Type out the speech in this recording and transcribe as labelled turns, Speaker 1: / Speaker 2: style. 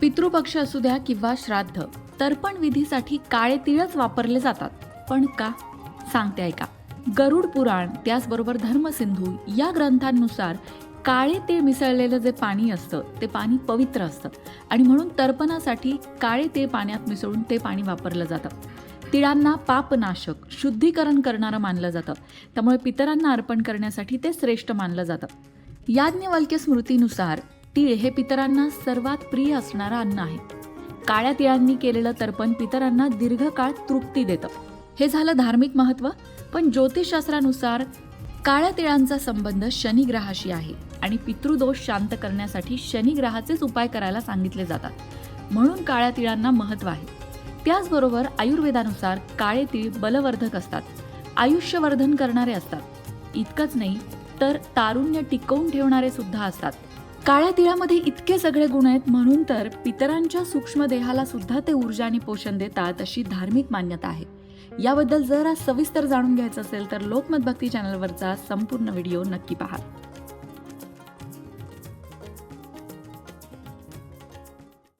Speaker 1: पितृपक्ष असू द्या किंवा श्राद्ध तर्पण विधीसाठी काळे तिळच वापरले जातात. पण का? सांगते ऐका. गरुड पुराण त्याचबरोबर धर्मसिंधू या ग्रंथांनुसार काळे तीळ मिसळलेलं जे पाणी असतं ते पाणी पवित्र असतं. आणि म्हणून तर्पणासाठी काळे तीळ पाण्यात मिसळून ते पाणी वापरलं जातं. तिळांना पापनाशक शुद्धीकरण करणारं मानलं जातं. त्यामुळे पितरांना अर्पण करण्यासाठी ते श्रेष्ठ मानलं जातं. याज्ञवल्क्य स्मृतीनुसार तीळ हे पितरांना सर्वात प्रिय असणारं अन्न आहे. काळ्या तिळांनी केलेलं तर्पण पितरांना दीर्घकाळ तृप्ती देतं. हे झालं धार्मिक महत्त्व पण ज्योतिषशास्त्रानुसार काळ्या तिळांचा संबंध शनिग्रहाशी आहे आणि पितृदोष शांत करण्यासाठी शनिग्रहाचेच उपाय करायला सांगितले जातात. म्हणून काळ्या तिळांना महत्त्व आहे. त्याचबरोबर आयुर्वेदानुसार काळे तीळ बलवर्धक असतात आयुष्यवर्धन करणारे असतात. इतकंच नाही तर तारुण्य टिकवून ठेवणारे सुद्धा असतात. काळ्या तिळामध्ये इतके सगळे गुण आहेत म्हणून तर पितरांच्या सूक्ष्म देहाला सुद्धा ते ऊर्जा आणि पोषण देतात अशी धार्मिक मान्यता आहे. याबद्दल जर आज सविस्तर जाणून घ्यायचं असेल तर लोकमत भक्ती चॅनलवरचा संपूर्ण व्हिडिओ नक्की पहा.